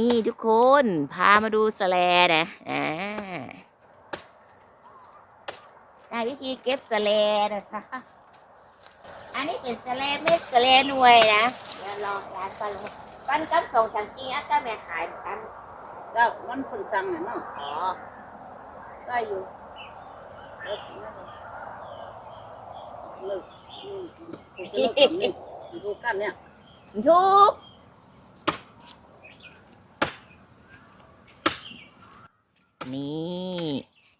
นี่ทุกคนพามาดูสแลนะอ่าได้วิธีเก็บสแลนะจ๊ะอันนี้เป็นสแลเม็ดสแลหน่วยนะเดี๋ยวลองร้านปันปันกับส่งจากจริงอะก็แม่ขายเหมือนกันเจ้ามันคนสั่งน่ะเนาะอ๋อได้อยู่เลิกนั่นเลิกนี่กูจะเลิกนี่ดูกันเนี่ยทุก นี่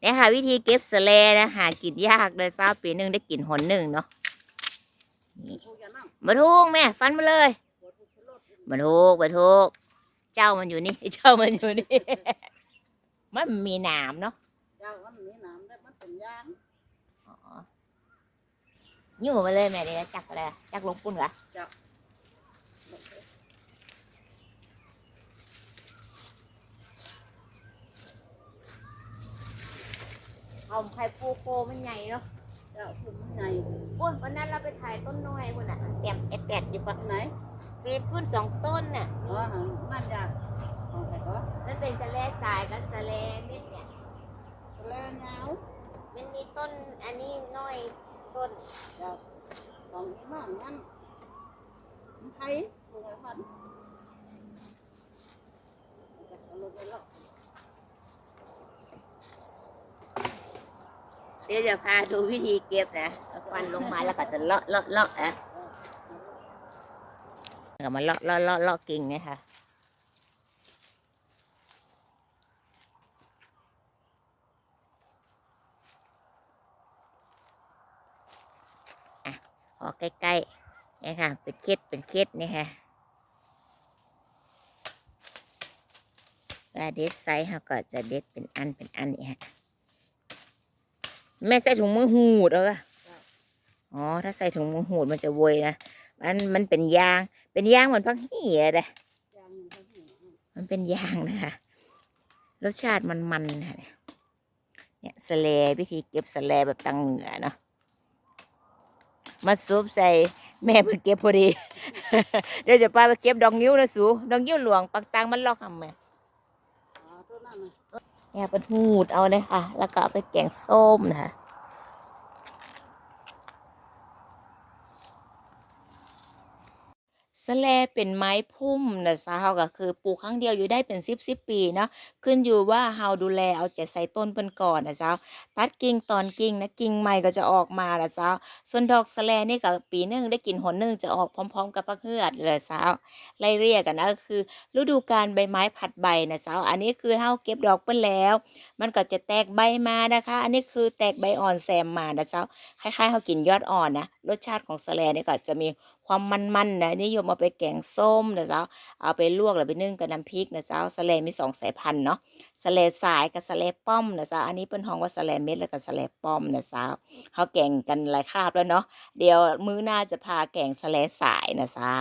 เนี่ยค่ะวิธีเก็บสแลนะหากินยากเลยซาปีหนึ่งได้กินหนหนึ่งเนาะกูจะนั่งมาทุกแม่ฟันมาเลยปวดกูจะเลิกมาทุกมาทุกเจ้ามันอยู่นี่เจ้ามันอยู่นี่มันมีหนามเนาะเจ้ามันมีน้ำได้มันเป็นยางอ๋ออยู่มาเลยแม่เดี๋ยวจักอะไรจักลงปุ่นเหรอ เอาไข่ปูโคมันใหญ่เนาะเจ้าคุณมันใหญ่ปุ่นวันนั้นเราไปถ่ายต้นน้อยปุ่นอะแต้มแอดแดดอยู่ปะที่ไหนเป็นพุ่นสองต้นน่ะอ๋อหามันยากของใครก็มันเป็นสะเลสายกับสะเลเม็ดเนี่ยแล้วเงามันมีต้นอันนี้น้อยต้นเจ้าของนี้น้องนั่นมันไทยกูไว้พันจะเอาลงไปแล้ว เดี๋ยวจะพาดูวิธีเก็บนะควันลงมาแล้วก็จะเลาะเลาะเลาะอะแล้วก็มาเลาะเลาะเลาะเลาะกิ่งเนี่ยค่ะอะพอใกล้ๆเนี่ยค่ะ เป็นเคล็ดเป็นเคล็ดเนี่ยค่ะเวลาเด็ดไซส์เขาก็จะเด็ดเป็นอันเป็นอันนี่ยฮะ แม่ใส่ถุงมือหูดเอาอะอ๋อ ถ้าใส่ถุงมือหูดมันจะโวยนะ มันมันเป็นยาง เป็นยางเหมือนพักเหี่ยเลยยางมันเท่านี้มันเป็นยางนะคะ รสชาติมันมันๆค่ะเนี่ยสแลวิธีเก็บสแลแบบตังเหนือเนาะ มาซุปใส่แม่เพิ่นเก็บพอดี เดี๋ยวจะพาไปเก็บดอกนิ้วนะสู ดอกนิ้วหลวงปักตังมันลอกทำไมอ๋อตัวนั้นน่ะเนี่ยเป็นหูดเอาเลยค่ะ แล้วก็เอาไปแกงส้มนะคะ สแลเป็นไม้พุ่มนะซะเฮาก็คือปลูกครั้งเดียวอยู่ได้เป็นสิบสิบปีเนาะขึ้นอยู่ว่าเฮาดูแลเอาใจใส่ต้นเพิ่นก่อนนะเจ้าตัดกิ่งตอนกิ่งนะกิ่งใหม่ก็จะออกมาละเจ้าส่วนดอกสแลนี่ก็ปีหนึงได้กินหนหนึงจะออกพร้อม ๆ กับพักเฮือดเลยเจ้าไล่เรียกกันนะก็คือ ฤดูกาลใบไม้ผลัดใบนะเจ้าอันนี้คือเฮาเก็บดอกเปิ้นแล้ว มันก็จะแตกใบมานะคะ อันนี้คือแตกใบอ่อนแซมมานะเจ้าคล้ายๆเฮากินยอดอ่อนนะรสชาติของสแลนี่ก็จะมี ความมันๆนะนิยมเอาไปแกงส้มนะเจ้าเอาไปลวกหรือไปนึ่งกับน้ำพริกนะเจ้าสแลมีสองสายพันธุ์เนาะสแลสายกับสแลป้อมนะเจ้าอันนี้เป็นห้องว่าสะเลเม็ดแล้วก็สแลป้อมนะเจ้าเขาแกงกันหลายคาบแล้วเนาะเดี๋ยวมื้อหน้าจะพาแกงสแลสายนะเจ้า